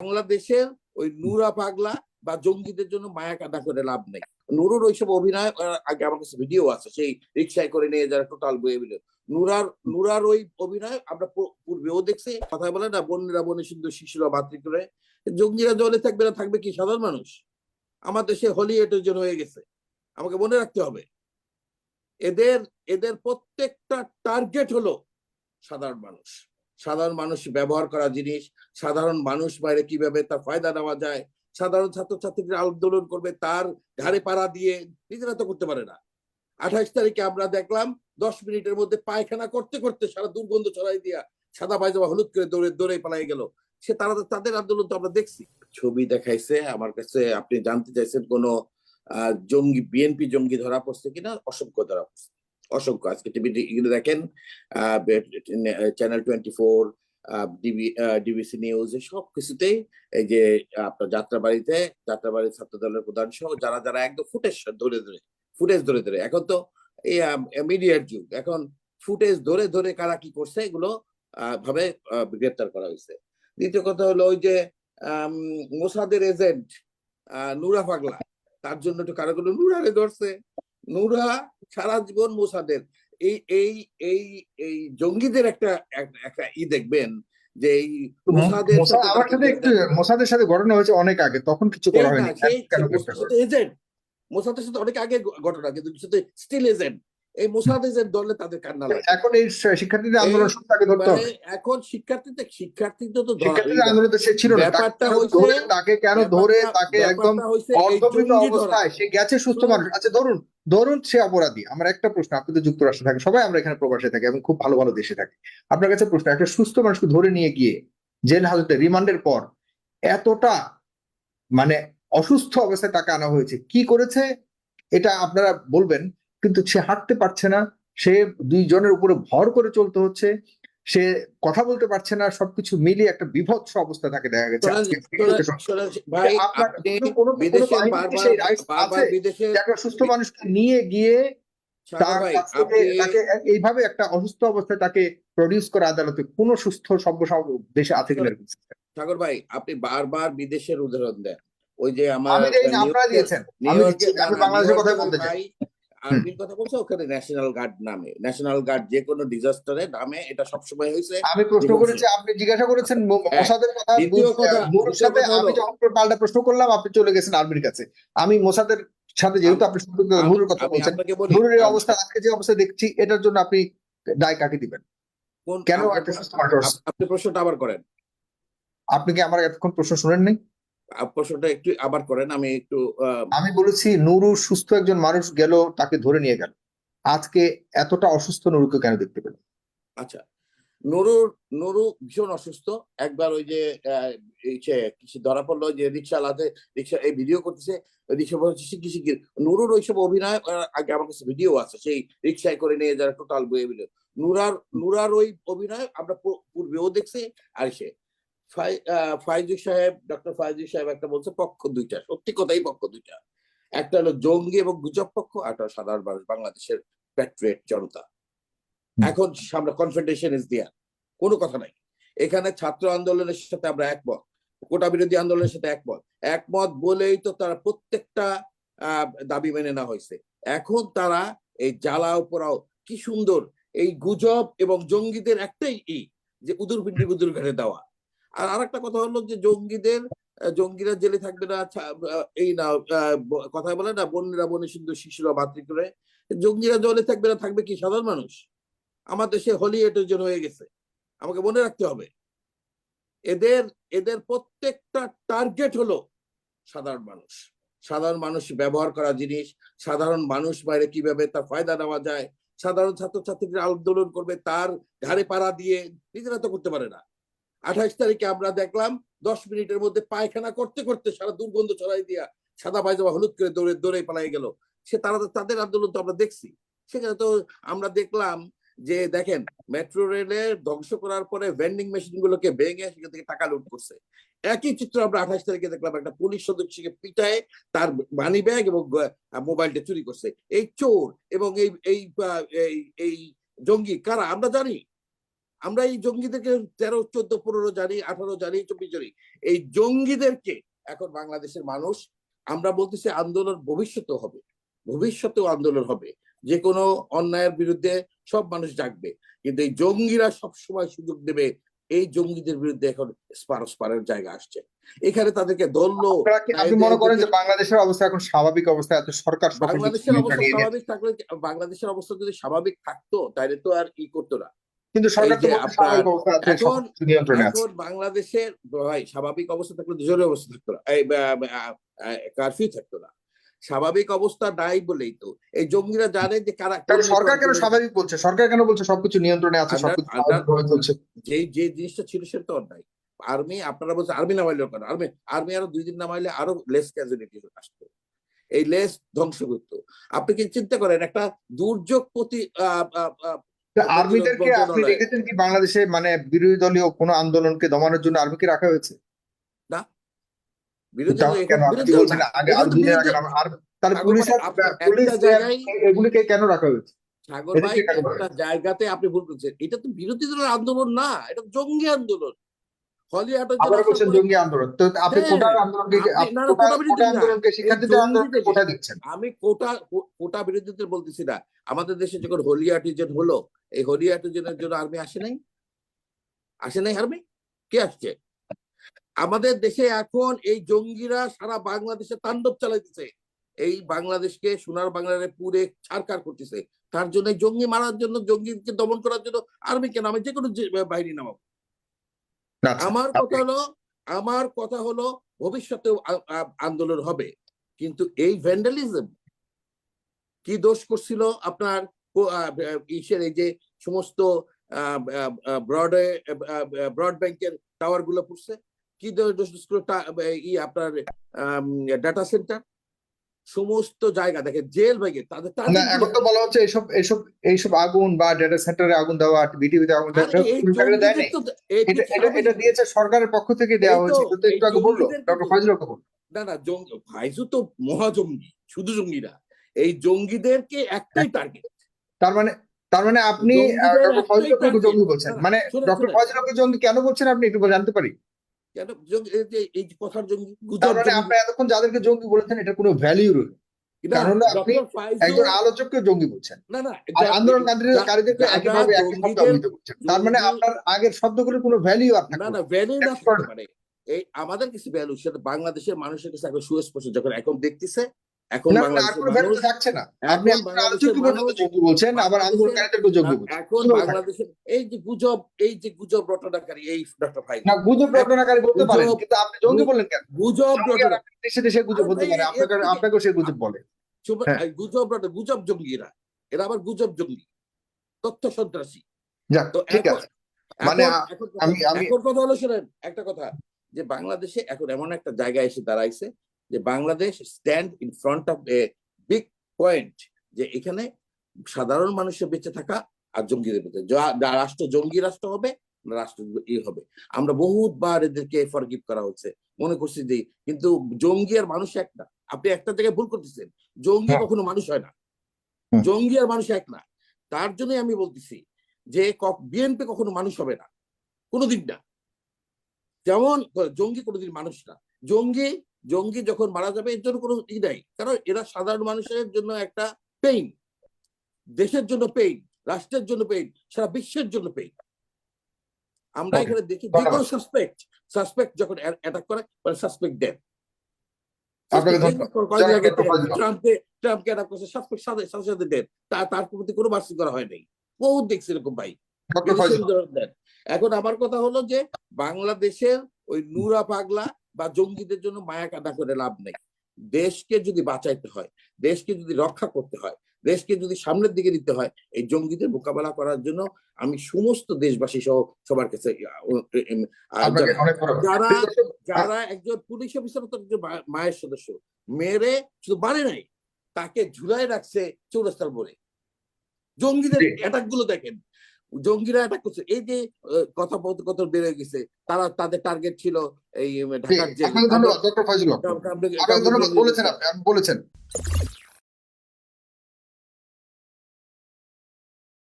বাংলাদেশের ওই নুরা পাগলা বা জঙ্গিদের জন্য মায়া কাটা করে লাভ নেই। নুরুর ওইসব অভিনয় আগে আমার কাছে ভিডিও আছে, সেই রিক্সায় করে নিয়ে যারা টোটাল বয়ে মিলে। নুরার নুরার ওই অভিনয় আমরা পূর্বেও দেখছি। কথা বলে না, বন্যেরা বনে সুন্দর শিশুরা ভাতৃ করে। জঙ্গিরা জলে থাকবে না, থাকবে কি সাধারণ মানুষ? আমার দেশে হোলি এটার জন্য হয়ে গেছে। আমাকে মনে রাখতে হবে। এদের এদের প্রত্যেকটা টার্গেট হলো সাধারণ মানুষ। সাধারণ মানুষ ব্যবহার করা জিনিস, সাধারণ মানুষ বাইরে কীভাবে তার ফায়দা নেওয়া যায়, সাধারণ ছাত্রছাত্রীরা আন্দোলন করবে তার ঘাড়ে পাড়া দিয়ে নিজেরা তো করতে পারে না। আঠাইশ তারিখে আমরা দেখলাম দশ মিনিটের মধ্যে পায়খানা করতে করতে সারা দুর্গন্ধ ছড়াই দিয়া সাদা পায়জামা হলুদ করে দৌড়ে দৌড়ে পালাই গেল। সে তারা, তাদের আন্দোলন তো আমরা দেখছি। ছবি দেখাইছে, আমার কাছে আপনি জানতে চাইছেন কোন জঙ্গি, বিএনপি জঙ্গি ধরা পড়ছে কিনা, অসংখ্য ধরা পড়ছে। অসংখ্য। আজকে টিভি এগুলো দেখেন channel twenty four DB DBC news সব কিছুতেই এই যে আপনার যাত্রাবাড়িতে যাত্রাবাড়ি ছাত্র দলের প্রধান সহ যারা যারা একদম ফুটেজ ধরে ধরে, ফুটেজ ধরে ধরে, এখন তো এই মিডিয়ার যুগ, এখন ফুটেজ ধরে ধরে কারা কি করছে এগুলো ভাবে গ্রেপ্তার করা হয়েছে। দ্বিতীয় কথা হলো ওই যে মোসাদের এজেন্ট নুরা পাগলা, তার জন্য একটু কারও কোনো নুরারে ধরছে। নুরা সারা জীবন মোসাদের। এই এই এই এই জঙ্গিদের একটা একটা ই দেখবেন যে এই মোসাদের সাথে মোসাদের সাথে ঘটনা হয়েছে অনেক আগে তখন কিছু করা হয়নি। কেন এজেন্ট। মোসাদের সাথে অনেক আগে ঘটনা কিন্তু স্টিল এজেন্ট। এই মোসাদ এজেন্ট ধরলে তাদের কান্না লাগে। এখন এই শিক্ষার্থীদের আন্দোলন আগে ধরতে হবে? মানে এখন শিক্ষার্থীদের শিক্ষার্থীদের তো শিক্ষার্থীদের আন্দোলন তো সে ছিল না। তাকে ব্যাপারটা ধরে তাকে কেন ধরে তাকে একদম অর্ধমৃত অবস্থায় সে গেছে সুস্থ মানুষ। আচ্ছা ধরুন ধরুন সে অপরাধী। আমার একটা প্রশ্ন আপনি তো যুক্তরাষ্ট্রে থাকেন সবাই আমরা এখানে প্রবাসে থাকি এবং খুব ভালো ভালো দেশে থাকি। আপনার কাছে প্রশ্ন একটা সুস্থ মানুষকে ধরে নিয়ে গিয়ে জেল হাজতে রিমান্ডের পর এতটা মানে অসুস্থ অবস্থায় তাকে আনা হয়েছে কি করেছে? এটা আপনারা বলবেন। কিন্তু সে হাঁটতে পারছে না সে দুইজনের উপরে ভর করে চলতে হচ্ছে সে কথা বলতে পারছে না সবকিছু মিলিয়ে একটা বিভৎস অবস্থা তাকে দেখা গেছে একটা সুস্থ মানুষকে নিয়ে গিয়ে তাকে এইভাবে একটা অসুস্থ অবস্থায় তাকে প্রডিউস করে আদালতে কোন সুস্থ সভ্য দেশে আছে কিনা? সাগর ভাই আপনি বারবার বিদেশের উদাহরণ দেন ওই যে আমার আমি আপনারা দিয়েছেন আমি বাংলাদেশের কথা বলতে চাই আর্মির কথা বলছে ওখানে ন্যাশনাল গার্ড নামে। ন্যাশনাল গার্ড যে কোনো ডিজাস্টারে নামে এটা সবসময় হয়েছে। আমি প্রশ্ন। করেছি আপনি জিজ্ঞাসা করেছেন হ্যাঁ, মোসাদের কথা সাথে আমি যখন পাল্টা প্রশ্ন করলাম আপনি চলে গেছেন আর্মির কাছে। আমি মোসাদের সাথে যেহেতু আপনি নুরুর কথা বলছেন আপনাকে বলি নুরুর এই আমি- অবস্থা আজকে যে অবস্থা দেখছি এটার জন্য আপনি দায় কাকে দিবেন? কেন আপনি- প্রশ্নটা আবার করেন। আপনি কি আমার এতক্ষণ প্রশ্ন শুনেন নাই প্রশ্নটা একটু আবার করেন আমি একটু আমি বলেছি নুরু সুস্থ একজন মানুষ গেল তাকে ধরে নিয়ে গেল। আজকে এতটা অসুস্থ নুরুকে কেন দেখতে পেল আচ্ছা নুরুর নুরু ভীষণ অসুস্থ। একবার ওই যে কিছু ধরা পড়ল যে রিক্সা লাতে রিক্সা এই ভিডিও করতেছে রিক্সা বলছে শিখি শিখি নুরুর ওইসব অভিনয় আগে আমার কাছে ভিডিও আছে সেই রিক্সায় করে নিয়ে যারা টোটাল বয়ে মিলে নুরার নুরার ওই অভিনয় আমরা পূর্বেও দেখছি আর সে ফাই- আহ, ফাইজুর সাহেব ডক্টর ফাইজুর সাহেব একটা বলছে পক্ষ দুইটা সত্যি কথাই পক্ষ দুইটা। একটা হলো জঙ্গি এবং গুজব পক্ষ আর একটা সাধারণ মানুষ বাংলাদেশের প্যাট্রিয়েট জনতা। এখন আমরা কনফেডারেশন ইজ দেয়ার কোনো কথা নাই। এখানে ছাত্র আন্দোলনের সাথে আমরা একমত কোটা বিরোধী আন্দোলনের সাথে একমত। একমত বলেই তো তারা প্রত্যেকটা আহ, দাবি মেনে নেওয়া হয়েছে। এখন তারা এই জ্বালাও পোড়াও কি সুন্দর। এই গুজব এবং জঙ্গিদের একটাই ই যে উদুর পিন্ডি উদুর ঘাটে দেওয়া। আর আরেকটা কথা হলো যে জঙ্গিদের জঙ্গিরা জেলে থাকবে না এই না কথা বলে না, বন্যেরা বনে সুন্দর শিশুরা ভাতৃ করে। জঙ্গিরা জলে থাকবে না, থাকবে কি সাধারণ মানুষ? আমার দেশে হোলি এটার জন্য হয়ে গেছে। আমাকে মনে রাখতে হবে। এদের এদের প্রত্যেকটা টার্গেট হলো সাধারণ মানুষ। সাধারণ মানুষ ব্যবহার করা জিনিস, সাধারণ মানুষ বাইরে কীভাবে তার ফায়দা নেওয়া যায়, সাধারণ ছাত্রছাত্রীরা আন্দোলন করবে তার ঘাড়ে পাড়া দিয়ে, নিজেরা তো করতে পারে না। আঠাইশ তারিখে আমরা দেখলাম দশ মিনিটের মধ্যে পায়খানা করতে করতে সারা দুর্গন্ধ ছড়াই দিয়া সাদা পায়জামা হলুদ করে দৌড়ে দৌড়ে পালাই গেল। সে তারা, তাদের আন্দোলন তো আমরা দেখছি। সেখানে তো আমরা দেখলাম যে, দেখেন, মেট্রো রেলে ধ্বংস করার পরে ভেন্ডিং মেশিন গুলোকে ভেঙে সেখান থেকে টাকা লুট করছে। একই চিত্র আমরা আঠাশ তারিখে দেখলাম একটা পুলিশ সদস্যকে পিটায়, তার মানি ব্যাগ এবং মোবাইলটা চুরি করছে। এই চোর এবং এই এই এই জঙ্গি কারা? আমরা জানি। আমরা এই জঙ্গিদেরকে তেরো চোদ্দ পনেরো জানি আঠারো জানি চব্বিশ জানি এই জঙ্গিদেরকে এখন বাংলাদেশের মানুষ আমরা বলতেছি আন্দোলন ভবিষ্যতেও হবে ভবিষ্যতেও আন্দোলন হবে যে কোনো অন্যায়ের বিরুদ্ধে সব মানুষ জাগবে কিন্তু এই জঙ্গিরা সব সময় সুযোগ দেবে এই জঙ্গিদের বিরুদ্ধে এখন স্পারস্পারের জায়গা আসছে এখানে তাদেরকে ধরলো আপনারা আপনি মনে করেন যে বাংলাদেশের অবস্থা এখন স্বাভাবিক অবস্থা এত সরকার বাংলাদেশের অবস্থা স্বাভাবিক থাকলে বাংলাদেশের অবস্থা যদি স্বাভাবিক থাকতো তাহলে তো আর ই করতো না। কিন্তু সরকার তো স্বাভাবিক অবস্থা এখন- নিয়ন্ত্রণে আছে। বাংলাদেশের ভাই স্বাভাবিক অবস্থা থাকলে জরুরি অবস্থা থাকতো না। কারফিউ থাকতো না। স্বাভাবিক অবস্থা নাই বলেই তো। এই জঙ্গিরা জানে যে কারা সরকার কেন স্বাভাবিক বলছে? সরকার কেন বলছে সবকিছু নিয়ন্ত্রণে আছে সবকিছু যে যে জিনিসটা ছিল সেটা তো অন্যায় আর্মি আপনারা বলছেন আর্মি নামাইলে কেন? আর্মি আর্মি আরও দুই দিন নামাইলে আরও লেস ক্যাজুয়ালিটি আসতো। এই লেস ধ্বংস করতো আপনি কি চিন্তা করেন একটা দুর্যোগ প্রতি আর্মিদেরকে আপনি দেখেছেন কি বাংলাদেশে মানে বিরোধী দলীয় কোনো আন্দোলনকে দমানোর জন্য আর্মিকে রাখা হয়েছে? বিরোধী কেন আপনি বলছেন আগে তাহলে পুলিশ পুলিশ এগুলিকে কেন রাখা হয়েছে? সাগর ভাই একটা জায়গাতে আপনি ভুল করছেন এটা তো বিরোধী দলের আন্দোলন না এটা জঙ্গি আন্দোলন। জঙ্গি আন্দোলন। তো আপনি হ্যাঁ, কোটার আন্দোলনকে। আন্দোলনকে শিক্ষার্থীদের আন্দোলনকে কোটা দিচ্ছেন? আমি কোটা কোটা বিরোধীদের বলতেছি না। আমাদের দেশে যখন হোলি আর্টিজেন হলো এই হোলি আর্টিজেনের জন্য আর্মি আসে নাই? আসে নাই আর্মি কে আসছে? আমাদের দেশে এখন এই জঙ্গিরা সারা বাংলাদেশে তাণ্ডব চালাইতেছে। এই বাংলাদেশকে সোনার বাংলারে পুরে ছাড়কার করতেছে। তার জন্য জঙ্গি মারার জন্য জঙ্গিকে দমন করার জন্য আর্মি কেন আমি যে কোনো বাহিনী নামাবো। আমার কথা হলো আমার কথা হলো আ- আন্দোলন হবে। কিন্তু এই ভ্যান্ডালিজম কি দোষ করছিল আপনার ইসের এই যে সমস্ত ব্রডে ব্রড ব্যাংকের টাওয়ারগুলো পড়ছে? কি দোষ করছিল আপনার ডাটা সেন্টার সমস্ত জায়গা দেখে জেল ভেঙে তাদের না এখন তো বলা হচ্ছে এইসব এইসব এইসব আগুন বা ডেটা সেন্টারে আগুন দেওয়া বিটিভিতে আগুন দেওয়া এটা এটা এটা দিয়েছে সরকারের পক্ষ থেকে দেওয়া হয়েছে তো একটু আগে বলল ডক্টর কিন্তু- ফজল বলল। না না জঙ্গি ভাইজু তো মহাজঙ্গি শুধু জঙ্গিরা। এই জঙ্গিদেরকে একটাই টার্গেট তার মানে তার মানে আপনি ডক্টর একটাই জঙ্গি বলছেন। মানে ডক্টর। ফজলকে জঙ্গি কেন বলছেন আপনি একটু জানতে পারি। কেন? জঙ্গি- এই যে এই কথার মানে। আপনি এতক্ষণ যাদেরকে জঙ্গি বলেছেন এটা কোনো ভ্যালিউ রইল কারণ আপনি একজন আলোচককে জঙ্গি বলছেন। না না আন্দোলনকারীদেরকে একইভাবে একই শব্দ অভিহিত করছেন। তার মানে আপনার আগের শব্দগুলোর কোনো ভ্যালিউ না না ভ্যালু না Expert থাকতে না। পারে। এই আমাদের কিছু ভ্যালু সেটা বাংলাদেশের মানুষের কাছে এখন সুস্পষ্ট। যখন এখন দেখতেছে এখন বলছেন আবার এখন এই যে গুজব এই যে গুজব রটনাকারী এই ডক্টর ফাইজ না গুজব রটনাকারী বলতে পারেন কিন্তু আপনি জঙ্গি বললেন কেন? গুজব জঙ্গি রটনা আর দেশে দেশে গুজব হতে পারে আপনাকে আপনাকেও সে গুজব বলে। হ্যাঁ। গুজব গুজব জঙ্গিরা এরা। আবার গুজব জঙ্গি তথ্য সন্ত্রাসী। তো ঠিক আছে। মানে কথা- আমি- আমি- কথা হলো শোনেন একটা কথা। যে বাংলাদেশে এখন এমন একটা জায়গায় এসে দাঁড়াইছে যে Bangladesh stand in front of a big point যে এখানে সাধারণ মানুষের বেঁচে থাকা আর জঙ্গিদের বেঁচে রাষ্ট্র জঙ্গি রাষ্ট্র হবে রাষ্ট্র ই হবে। আমরা বহুতবার এদেরকে ফরগিভ করা হচ্ছে। মনে করছি যে কিন্তু জঙ্গি আর মানুষ এক না। আপনি একটা জায়গায় ভুল করতেছেন। জঙ্গি হ্যাঁ। কখনো মানুষ হয় না। জঙ্গি আর মানুষ এক না। তার জন্যই আমি বলতেছি যে বিএনপি কখনো মানুষ হবে না। কোনোদিন না। যেমন জঙ্গি কোনোদিন মানুষ না। জঙ্গি জঙ্গি যখন মারা যাবে এর জন্য কোনো ই নাই। কারণ এরা সাধারণ মানুষের জন্য একটা পেইন দেশের জন্য পেইন রাষ্ট্রের জন্য পেইন সারা বিশ্বের জন্য পেইন আমরা এখানে দেখি যে কোনো সাসপেক্ট সাসপেক্ট যখন অ্যাটাক করে সাসপেক্ট দেন ডক্টর ফজল। ট্রাম্পকে ট্রাম্পকে অ্যাটাক করছে সাসপেক্ট সাথে সাথে সাথে দেন তা তার প্রতি কোনো বার্ষিক করা হয় নাই। বহুত দেখছি এরকম ভাই। দেন। এখন আমার কথা হলো যে বাংলাদেশের ওই নুরা পাগলা বা জঙ্গিদের জন্য মায়া কাদা করে লাভ নেই। দেশকে যদি বাঁচাইতে হয় দেশকে যদি রক্ষা করতে হয় দেশকে যদি সামনের দিকে নিতে হয় এই জঙ্গিদের মোকাবেলা করার জন্য আমি সমস্ত দেশবাসী সহ সবার কাছে যারা যারা একজন পুলিশ অফিসার মায়ের সদস্য মেরে শুধু বাড়ে নাই তাকে ঝুলাই রাখছে চৌরাস্তার মোড়ে। জঙ্গিদের। অ্যাটাকগুলো দেখেন। জঙ্গিরা এটা করছে। এই যে কথোপকথন বেড়ে গেছে তারা তাদের টার্গেট ছিল এই ঢাকার ধন্যবাদ বলেছেন আপনি বলেছেন।